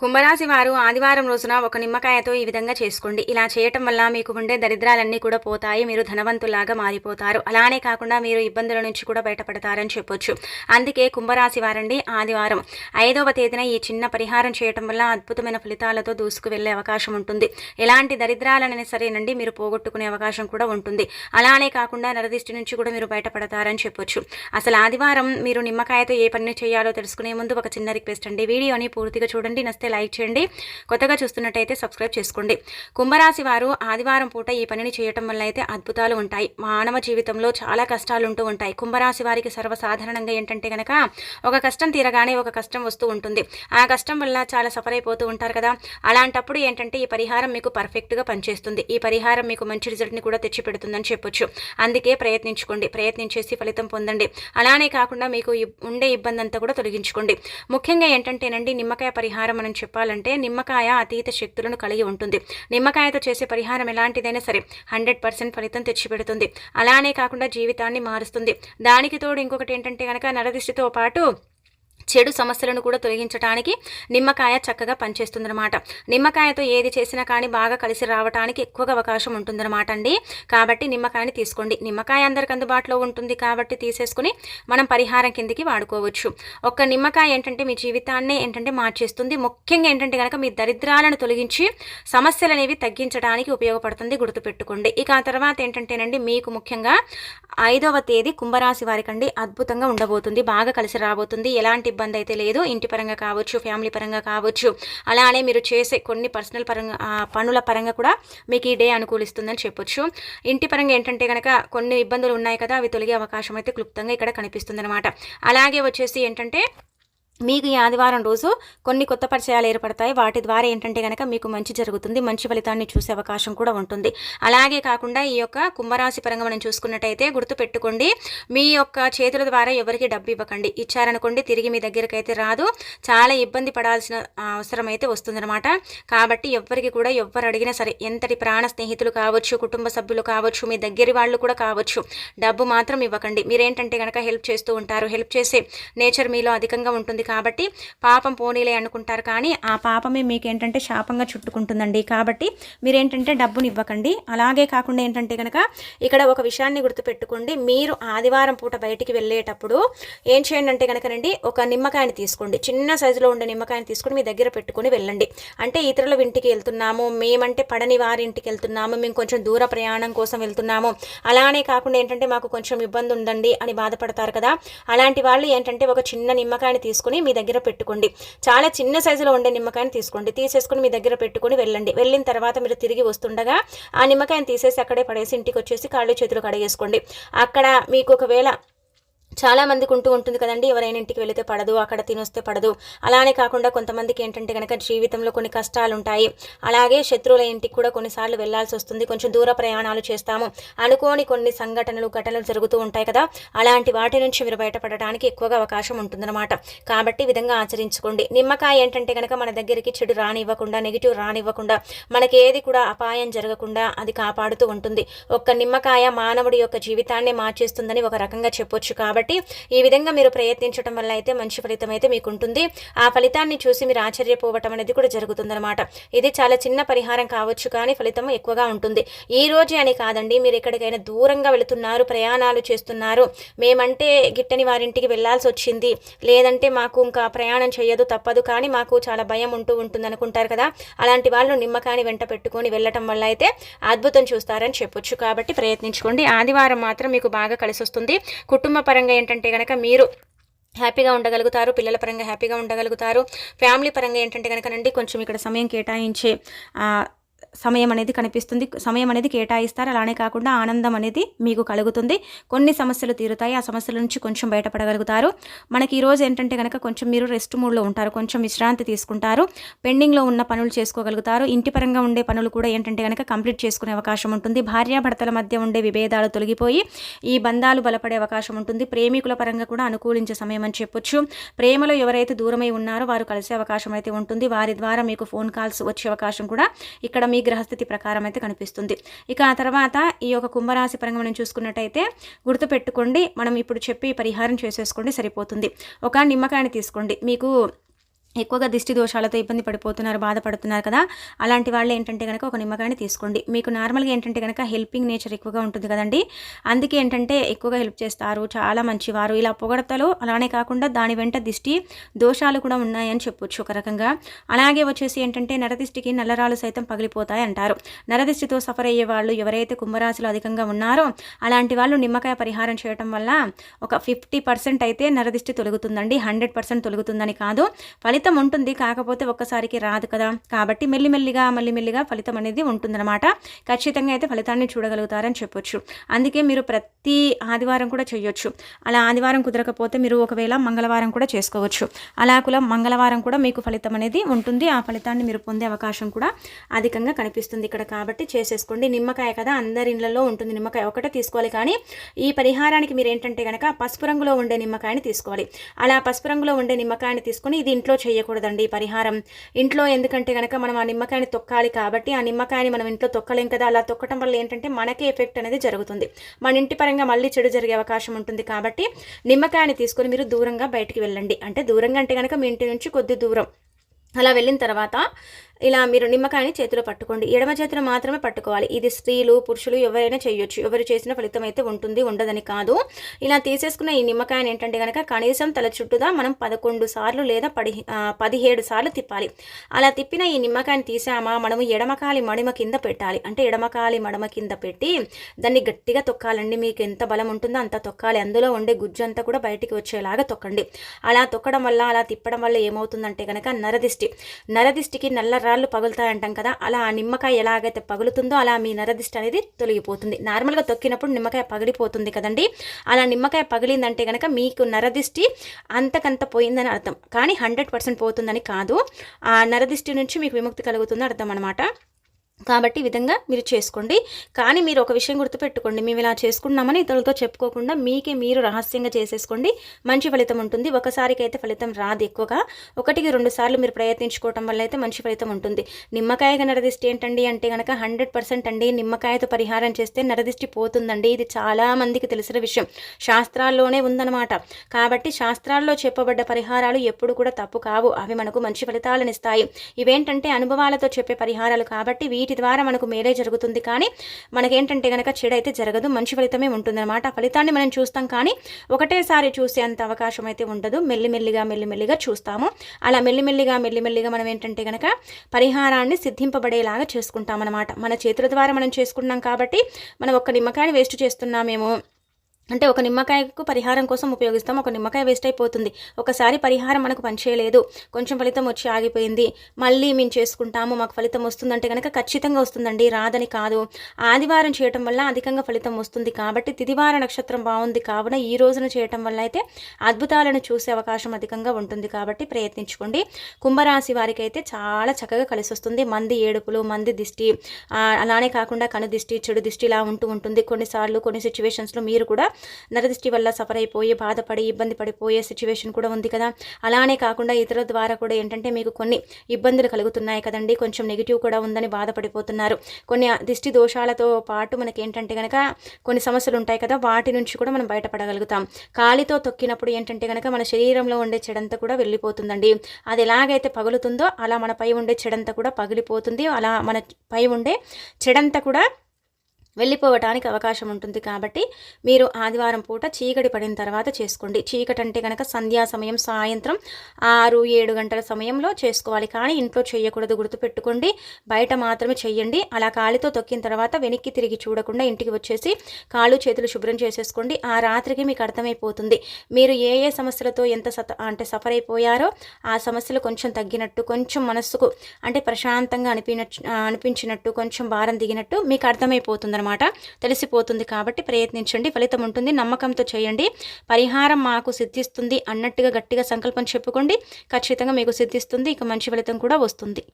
కుంభరాశి వారు ఆదివారం రోజున ఒక నిమ్మకాయతో ఈ విధంగా చేసుకోండి. ఇలా చేయటం వల్ల మీకు ఉండే దరిద్రాలన్నీ కూడా పోతాయి మీరు ధనవంతులాగా మారిపోతారు. అలానే కాకుండా మీరు ఇబ్బందుల నుంచి కూడా బయటపడతారని చెప్పొచ్చు. అందుకే కుంభరాశి వారండి ఆదివారం ఐదవ తేదీన ఈ చిన్న పరిహారం చేయటం వల్ల అద్భుతమైన ఫలితాలతో దూసుకు వెళ్ళే అవకాశం ఉంటుంది. ఎలాంటి దరిద్రాలనే సరేనండి మీరు పోగొట్టుకునే అవకాశం కూడా ఉంటుంది. అలానే కాకుండా నరదిష్టి నుంచి కూడా మీరు బయటపడతారని చెప్పొచ్చు. అసలు ఆదివారం మీరు నిమ్మకాయతో ఏ పని చేయాలో తెలుసుకునే ముందు ఒక చిన్న రిక్వెస్ట్ అండి. వీడియోని పూర్తిగా చూడండి. నస్తే లైక్ చేయండి. కొత్తగా చూస్తున్నట్టయితే సబ్స్క్రైబ్ చేసుకోండి. కుంభరాశి వారు ఆదివారం పూట ఈ పనిని చేయటం వల్ల అయితే అద్భుతాలు ఉంటాయి. మానవ జీవితంలో చాలా కష్టాలు ఉంటూ ఉంటాయి. కుంభరాశి వారికి సర్వసాధారణంగా ఏంటంటే కనుక ఒక కష్టం తీరగానే ఒక కష్టం వస్తూ ఉంటుంది. ఆ కష్టం వల్ల చాలా సఫర్ అయిపోతూ ఉంటారు కదా. అలాంటప్పుడు ఏంటంటే ఈ పరిహారం మీకు పర్ఫెక్ట్గా పనిచేస్తుంది. ఈ పరిహారం మీకు మంచి రిజల్ట్ని కూడా తెచ్చిపెడుతుందని చెప్పొచ్చు. అందుకే ప్రయత్నించుకోండి. ప్రయత్నించేసి ఫలితం పొందండి. అలానే కాకుండా మీకు ఉండే ఇబ్బంది అంతా కూడా తొలగించుకోండి. ముఖ్యంగా ఏంటంటేనండి నిమ్మకాయ పరిహారం మనం చెప్పాలంటే నిమ్మకాయ అతీత శక్తులను కలిగి ఉంటుంది. నిమ్మకాయతో చేసే పరిహారం ఎలాంటిదైనా సరే హండ్రెడ్ పర్సెంట్ ఫలితం తెచ్చిపెడుతుంది. అలానే కాకుండా జీవితాన్ని మారుస్తుంది. దానికి తోడు ఇంకొకటి ఏంటంటే కనుక నరదిష్టితో పాటు చెడు సమస్యలను కూడా తొలగించడానికి నిమ్మకాయ చక్కగా పనిచేస్తుందన్నమాట. నిమ్మకాయతో ఏది చేసినా కానీ బాగా కలిసి రావడానికి ఎక్కువగా అవకాశం ఉంటుందన్నమాట అండి. కాబట్టి నిమ్మకాయని తీసుకోండి. నిమ్మకాయ అందరికి అందుబాటులో ఉంటుంది కాబట్టి తీసేసుకుని మనం పరిహారం కిందికి వాడుకోవచ్చు. ఒక్క నిమ్మకాయ ఏంటంటే మీ జీవితాన్నే ఏంటంటే మార్చేస్తుంది. ముఖ్యంగా ఏంటంటే కనుక మీ దరిద్రాలను తొలగించి సమస్యలు అనేవి తగ్గించడానికి ఉపయోగపడుతుంది గుర్తుపెట్టుకోండి. ఇక ఆ తర్వాత ఏంటంటేనండి మీకు ముఖ్యంగా ఐదవ తేదీ కుంభరాశి వారికండి అద్భుతంగా ఉండబోతుంది. బాగా కలిసి రాబోతుంది. ఎలాంటి ఇబ్బంది అయితే లేదు. ఇంటి పరంగా కావచ్చు ఫ్యామిలీ పరంగా కావచ్చు. అలానే మీరు చేసే కొన్ని పర్సనల్ పరంగా పనుల పరంగా కూడా మీకు ఈ డే అనుకూలిస్తుందని చెప్పొచ్చు. ఇంటి పరంగా ఏంటంటే కనుక కొన్ని ఇబ్బందులు ఉన్నాయి కదా అవి తొలగే అవకాశం అయితే క్లుప్తంగా ఇక్కడ కనిపిస్తుంది అలాగే వచ్చేసి ఏంటంటే మీకు ఈ ఆదివారం రోజు కొన్ని కొత్త పరిచయాలు ఏర్పడతాయి. వాటి ద్వారా ఏంటంటే కనుక మీకు మంచి జరుగుతుంది. మంచి ఫలితాన్ని చూసే అవకాశం కూడా ఉంటుంది. అలాగే కాకుండా ఈ యొక్క కుంభరాశి పరంగా మనం చూసుకున్నట్టయితే గుర్తుపెట్టుకోండి. మీ యొక్క చేతుల ద్వారా ఎవరికి డబ్బు ఇవ్వకండి. ఇచ్చారనుకోండి తిరిగి మీ దగ్గరికి అయితే రాదు. చాలా ఇబ్బంది పడాల్సిన అవసరం అయితే వస్తుందన్నమాట. కాబట్టి ఎవరికి కూడా ఎవ్వరు అడిగినా సరే ఎంతటి ప్రాణ స్నేహితులు కావచ్చు కుటుంబ సభ్యులు కావచ్చు మీ దగ్గరి వాళ్ళు కూడా కావచ్చు డబ్బు మాత్రం ఇవ్వకండి. మీరేంటంటే కనుక హెల్ప్ చేస్తూ ఉంటారు. హెల్ప్ చేసే నేచర్ మీలో అధికంగా ఉంటుంది కాబట్టి పాపం పోనీలే అనుకుంటారు. కానీ ఆ పాపమే మీకు ఏంటంటే శాపంగా చుట్టుకుంటుందండి. కాబట్టి మీరేంటంటే డబ్బుని ఇవ్వకండి. అలాగే కాకుండా ఏంటంటే కనుక ఇక్కడ ఒక విషయాన్ని గుర్తుపెట్టుకోండి. మీరు ఆదివారం పూట బయటికి వెళ్ళేటప్పుడు ఏం చేయండి అంటే కనుకనండి ఒక నిమ్మకాయని తీసుకోండి. చిన్న సైజులో ఉండే నిమ్మకాయని తీసుకొని మీ దగ్గర పెట్టుకొని వెళ్ళండి. అంటే ఇతరుల ఇంటికి వెళ్తున్నాము మేమంటే పడని వారి ఇంటికి వెళ్తున్నాము మేము కొంచెం దూర ప్రయాణం కోసం వెళ్తున్నాము. అలానే కాకుండా ఏంటంటే మాకు కొంచెం ఇబ్బంది ఉందండి అని బాధపడతారు కదా. అలాంటి వాళ్ళు ఏంటంటే ఒక చిన్న నిమ్మకాయని తీసుకుని మీ దగ్గర పెట్టుకోండి. చాలా చిన్న సైజులో ఉండే నిమ్మకాయని తీసుకోండి. తీసేసుకుని మీ దగ్గర పెట్టుకొని వెళ్ళండి. వెళ్ళిన తర్వాత మీరు తిరిగి వస్తుండగా ఆ నిమ్మకాయని తీసేసి అక్కడే పడేసి ఇంటికి వచ్చేసి కాళ్ళు చేతులు కడిగేసుకోండి. అక్కడ మీకు ఒకవేళ చాలా మందికి ఉంటూ ఉంటుంది కదండి. ఎవరైనా ఇంటికి వెళితే పడదు అక్కడ తినొస్తే పడదు. అలానే కాకుండా కొంతమందికి ఏంటంటే కనుక జీవితంలో కొన్ని కష్టాలు ఉంటాయి అలాగే శత్రువుల ఇంటికి కూడా కొన్నిసార్లు వెళ్ళాల్సి వస్తుంది. కొంచెం దూర ప్రయాణాలు చేస్తాము. అనుకోని కొన్ని సంఘటనలు ఘటనలు జరుగుతూ ఉంటాయి కదా. అలాంటి వాటి నుంచి మీరు బయటపడడానికి ఎక్కువగా అవకాశం ఉంటుందన్నమాట. కాబట్టి ఈ విధంగా ఆచరించుకోండి. నిమ్మకాయ ఏంటంటే కనుక మన దగ్గరికి చెడు రానివ్వకుండా నెగిటివ్ రానివ్వకుండా మనకి ఏది కూడా అపాయం జరగకుండా అది కాపాడుతూ ఉంటుంది. ఒక్క నిమ్మకాయ మానవుడి యొక్క జీవితాన్ని మార్చేస్తుందని ఒక రకంగా చెప్పొచ్చు. కాబట్టి ఈ విధంగా మీరు ప్రయత్నించడం వల్ల అయితే మంచి ఫలితం అయితే మీకు ఉంటుంది ఆ ఫలితాన్ని చూసి మీరు ఆశ్చర్యపోవటం అనేది కూడా జరుగుతుందన్నమాట. ఇది చాలా చిన్న పరిహారం కావచ్చు కానీ ఫలితం ఎక్కువగా ఉంటుంది. ఈ రోజే అని కాదండి మీరు ఎక్కడికైనా దూరంగా వెళుతున్నారు ప్రయాణాలు చేస్తున్నారు మేమంటే గిట్టని వారింటికి వెళ్ళాల్సి వచ్చింది లేదంటే మాకు ఇంకా ప్రయాణం చేయదు తప్పదు కానీ మాకు చాలా భయం ఉంటూ ఉంటుంది అనుకుంటారు కదా. అలాంటి వాళ్ళు నిమ్మకాయని వెంట పెట్టుకొని వెళ్ళటం వల్ల అయితే అద్భుతం చూస్తారని చెప్పొచ్చు. కాబట్టి ప్రయత్నించుకోండి. ఆదివారం మాత్రం మీకు బాగా కలిసి వస్తుంది కుటుంబ పరంగా ఏంటంటే కనుక మీరు హ్యాపీగా ఉండగలుగుతారు పిల్లల పరంగా హ్యాపీగా ఉండగలుగుతారు. ఫ్యామిలీ పరంగా ఏంటంటే కనుకనండి కొంచెం ఇక్కడ సమయం కేటాయించే సమయం అనేది కనిపిస్తుంది. సమయం అనేది కేటాయిస్తారు. అలానే కాకుండా ఆనందం అనేది మీకు కలుగుతుంది. కొన్ని సమస్యలు తీరుతాయి. ఆ సమస్యల నుంచి కొంచెం బయటపడగలుగుతారు. మనకి ఈరోజు ఏంటంటే కనుక కొంచెం మీరు రెస్ట్ మూడ్లో ఉంటారు. కొంచెం విశ్రాంతి తీసుకుంటారు. పెండింగ్లో ఉన్న పనులు చేసుకోగలుగుతారు. ఇంటి పరంగా ఉండే పనులు కూడా ఏంటంటే కనుక కంప్లీట్ చేసుకునే అవకాశం ఉంటుంది. భార్యాభర్తల మధ్య ఉండే విభేదాలు తొలగిపోయి ఈ బంధాలు బలపడే అవకాశం ఉంటుంది. ప్రేమికుల పరంగా కూడా అనుకూలించే సమయం అని చెప్పొచ్చు. ప్రేమలో ఎవరైతే దూరమై ఉన్నారో వారు కలిసే అవకాశం అయితే ఉంటుంది. వారి ద్వారా మీకు ఫోన్ కాల్స్ వచ్చే అవకాశం కూడా ఇక్కడ మీ గ్రహస్థితి ప్రకారం అయితే కనిపిస్తుంది. ఇక ఆ తర్వాత ఈ యొక్క కుంభరాశి పరంగా మనం చూసుకున్నట్టయితే గుర్తుపెట్టుకోండి. మనం ఇప్పుడు చెప్పి పరిహారం చేసేసుకోండి సరిపోతుంది. ఒక నిమ్మకాయని తీసుకోండి. మీకు ఎక్కువగా దిష్టి దోషాలతో ఇబ్బంది పడిపోతున్నారు బాధపడుతున్నారు కదా. అలాంటి వాళ్ళు ఏంటంటే కనుక ఒక నిమ్మకాయని తీసుకోండి. మీకు నార్మల్గా ఏంటంటే కనుక హెల్పింగ్ నేచర్ ఎక్కువగా ఉంటుంది కదండి. అందుకే ఏంటంటే ఎక్కువగా హెల్ప్ చేస్తారు. చాలా మంచివారు. ఇలా పొగడతలు అలానే కాకుండా దాని వెంట దిష్టి దోషాలు కూడా ఉన్నాయని చెప్పొచ్చు ఒక రకంగా. అలాగే వచ్చేసి ఏంటంటే నరదిష్టికి నల్లరాలు సైతం పగిలిపోతాయి అంటారు. నరదిష్టితో సఫర్ అయ్యే వాళ్ళు ఎవరైతే కుంభరాశిలో అధికంగా ఉన్నారో అలాంటి వాళ్ళు నిమ్మకాయ పరిహారం చేయటం వల్ల ఒక ఫిఫ్టీ పర్సెంట్ అయితే నరదిష్టి తొలుగుతుందండి. హండ్రెడ్ పర్సెంట్ తొలుగుతుందని కాదు. ఫలితం ఫలితం ఉంటుంది. కాకపోతే ఒక్కసారికి రాదు కదా. కాబట్టి మెల్లిమెల్లిగా మెల్లిమెల్లిగా ఫలితం అనేది ఉంటుందన్నమాట. ఖచ్చితంగా అయితే ఫలితాన్ని చూడగలుగుతారని చెప్పొచ్చు. అందుకే మీరు ప్రతి ఆదివారం కూడా చేయొచ్చు అలా ఆదివారం కుదరకపోతే మీరు ఒకవేళ మంగళవారం కూడా చేసుకోవచ్చు. అలా కుల మంగళవారం కూడా మీకు ఫలితం అనేది ఉంటుంది. ఆ ఫలితాన్ని మీరు పొందే అవకాశం కూడా అధికంగా కనిపిస్తుంది ఇక్కడ. కాబట్టి చేసేసుకోండి. నిమ్మకాయ కదా అందరి ఇళ్ళలో ఉంటుంది. నిమ్మకాయ ఒకటే తీసుకోవాలి కానీ ఈ పరిహారానికి మీరు ఏంటంటే కనుక పసుపు రంగులో ఉండే నిమ్మకాయని తీసుకోవాలి. అలా పసుపు రంగులో ఉండే నిమ్మకాయని తీసుకొని ఇది ఇంట్లో చేయ చేయకూడదండి పరిహారం. ఇంట్లో ఎందుకంటే కనుక మనం ఆ నిమ్మకాయని తొక్కాలి కాబట్టి ఆ నిమ్మకాయని మనం ఇంట్లో తొక్కలేం కదా అలా తొక్కటం వల్ల ఏంటంటే మనకే ఎఫెక్ట్ అనేది జరుగుతుంది. మన ఇంటి పరంగా మళ్ళీ చెడు జరిగే అవకాశం ఉంటుంది కాబట్టి నిమ్మకాయని తీసుకొని మీరు దూరంగా బయటికి వెళ్ళండి. అంటే దూరంగా అంటే కనుక మీ ఇంటి నుంచి కొద్ది దూరం. అలా వెళ్ళిన తర్వాత ఇలా మీరు నిమ్మకాయని చేతిలో పట్టుకోండి. ఎడమ చేతిలో మాత్రమే పట్టుకోవాలి. ఇది స్త్రీలు పురుషులు ఎవరైనా చేయొచ్చు. ఎవరు చేసిన ఫలితం అయితే ఉంటుంది ఉండదని కాదు. ఇలా తీసేసుకున్న ఈ నిమ్మకాయని ఏంటంటే కనుక కనీసం తల చుట్టూదా మనం పదకొండు సార్లు లేదా పడి పదిహేడు సార్లు తిప్పాలి. అలా తిప్పిన ఈ నిమ్మకాయని తీసామా? మనము ఎడమకాలి మడిమ కింద పెట్టాలి. అంటే ఎడమకాలి మడమ కింద పెట్టి దాన్ని గట్టిగా తొక్కాలండి. మీకు ఎంత బలం ఉంటుందో అంత తొక్కాలి. అందులో ఉండే గుజ్జు అంతా కూడా బయటికి వచ్చేలాగా తొక్కండి. అలా తొక్కడం వల్ల అలా తిప్పడం వల్ల ఏమవుతుందంటే కనుక నరదిష్టి. నరదిష్టికి నల్ల రాళ్ళు పగులుతాయంటాం కదా అలా ఆ నిమ్మకాయ ఎలాగైతే పగులుతుందో అలా మీ నరదిష్టి అనేది తొలగిపోతుంది. నార్మల్గా తొక్కినప్పుడు నిమ్మకాయ పగిలిపోతుంది కదండి. అలా నిమ్మకాయ పగిలిందంటే కనుక మీకు నరదిష్టి అంతకంత పోయిందని అర్థం. కానీ హండ్రెడ్ పర్సెంట్ పోతుందని కాదు. ఆ నరదిష్టి నుంచి మీకు విముక్తి కలుగుతుందని అర్థం అనమాట కాబట్టి ఈ విధంగా మీరు చేసుకోండి. కానీ మీరు ఒక విషయం గుర్తుపెట్టుకోండి. మేము ఇలా చేసుకున్నామని ఇతరులతో చెప్పుకోకుండా మీకే మీరు రహస్యంగా చేసేసుకోండి. మంచి ఫలితం ఉంటుంది. ఒకసారికి అయితే ఫలితం రాదు ఎక్కువగా. ఒకటికి రెండు సార్లు మీరు ప్రయత్నించుకోవటం వల్ల అయితే మంచి ఫలితం ఉంటుంది. నిమ్మకాయ నరదిష్టి ఏంటండి అంటే కనుక హండ్రెడ్ పర్సెంట్ అండి. నిమ్మకాయతో పరిహారం చేస్తే నరదిష్టి పోతుందండి. ఇది చాలా మందికి తెలిసిన విషయం. శాస్త్రాల్లోనే ఉందన్నమాట. కాబట్టి శాస్త్రాల్లో చెప్పబడ్డ పరిహారాలు ఎప్పుడు కూడా తప్పు కావు. అవి మనకు మంచి ఫలితాలను ఇస్తాయి. ఇవేంటంటే అనుభవాలతో చెప్పే పరిహారాలు కాబట్టి వీటి ద్వారా మనకు మేలే జరుగుతుంది. కానీ మనకేంటంటే కనుక చెడైతే జరగదు మంచి ఫలితమే ఉంటుందన్నమాట. ఫలితాన్ని మనం చూస్తాం కానీ ఒకటేసారి చూసే అంత అవకాశం అయితే ఉండదు. మెల్లిమెల్లిగా మెల్లిమెల్లిగా చూస్తాము. అలా మెల్లిమెల్లిగా మెల్లిమెల్లిగా మనం ఏంటంటే కనుక పరిహారాన్ని సిద్ధింపబడేలాగా చేసుకుంటామన్నమాట. మన చేతుల ద్వారా మనం చేసుకున్నాం కాబట్టి మనం ఒక్క నిమ్మకాయని వేస్ట్ చేస్తున్నామేమో. అంటే ఒక నిమ్మకాయకు పరిహారం కోసం ఉపయోగిస్తాం ఒక నిమ్మకాయ వేస్ట్ అయిపోతుంది. ఒకసారి పరిహారం మనకు పనిచేయలేదు. కొంచెం ఫలితం వచ్చి ఆగిపోయింది. మళ్ళీ మేము చేసుకుంటాము మాకు ఫలితం వస్తుందంటే కనుక ఖచ్చితంగా వస్తుందండి. రాదని కాదు. ఆదివారం చేయటం వల్ల అధికంగా ఫలితం వస్తుంది కాబట్టి తిదివార నక్షత్రం బాగుంది కావున ఈ రోజున చేయటం వల్ల అయితే అద్భుతాలను చూసే అవకాశం అధికంగా ఉంటుంది కాబట్టి ప్రయత్నించుకోండి. కుంభరాశి వారికి అయితే చాలా చక్కగా కలిసి వస్తుంది. మంది ఏడుపులు మంది దిష్టి అలానే కాకుండా కను దిష్టి చెడు దిష్టి ఇలా ఉంటూ ఉంటుంది. కొన్నిసార్లు కొన్ని సిచ్యువేషన్స్లో మీరు కూడా నరదృష్టి వల్ల సఫర్ అయిపోయి బాధపడి ఇబ్బంది పడిపోయే సిచ్యువేషన్ కూడా ఉంది కదా. అలానే కాకుండా ఇతరుల ద్వారా కూడా ఏంటంటే మీకు కొన్ని ఇబ్బందులు కలుగుతున్నాయి కదండి. కొంచెం నెగిటివ్ కూడా ఉందని బాధపడిపోతున్నారు. కొన్ని దిష్టి దోషాలతో పాటు మనకి ఏంటంటే కనుక కొన్ని సమస్యలు ఉంటాయి కదా వాటి నుంచి కూడా మనం బయటపడగలుగుతాం. కాలితో తొక్కినప్పుడు ఏంటంటే కనుక మన శరీరంలో ఉండే చెడంతా కూడా వెళ్ళిపోతుందండి. అది ఎలాగైతే పగులుతుందో అలా మన పై ఉండే చెడంతా కూడా పగిలిపోతుంది. అలా మన పై ఉండే చెడంతా కూడా వెళ్ళిపోవటానికి అవకాశం ఉంటుంది కాబట్టి మీరు ఆదివారం పూట చీకటి పడిన తర్వాత చేసుకోండి. చీకటి అంటే కనుక సంధ్యా సమయం సాయంత్రం ఆరు ఏడు గంటల సమయంలో చేసుకోవాలి. కానీ ఇంట్లో చేయకూడదు గుర్తుపెట్టుకోండి. బయట మాత్రమే చెయ్యండి అలా కాలితో తొక్కిన తర్వాత వెనక్కి తిరిగి చూడకుండా ఇంటికి వచ్చేసి కాళ్ళు చేతులు శుభ్రం చేసేసుకోండి. ఆ రాత్రికి మీకు అర్థమైపోతుంది. మీరు ఏ ఏ సమస్యలతో ఎంత సత అంటే సఫర్ అయిపోయారో ఆ సమస్యలు కొంచెం తగ్గినట్టు కొంచెం మనస్సుకు అంటే ప్రశాంతంగా అనిపించ అనిపించినట్టు కొంచెం భారం దిగినట్టు మీకు అర్థమైపోతుంది అనమాట తెలిసిపోతుంది కాబట్టి ప్రయత్నించండి ఫలితం ఉంటుంది. నమ్మకంతో చేయండి. పరిహారం మాకు సిద్ధిస్తుంది అన్నట్టుగా గట్టిగా సంకల్పం చెప్పుకోండి. ఖచ్చితంగా మీకు సిద్ధిస్తుంది. ఇక మంచి ఫలితం కూడా వస్తుంది.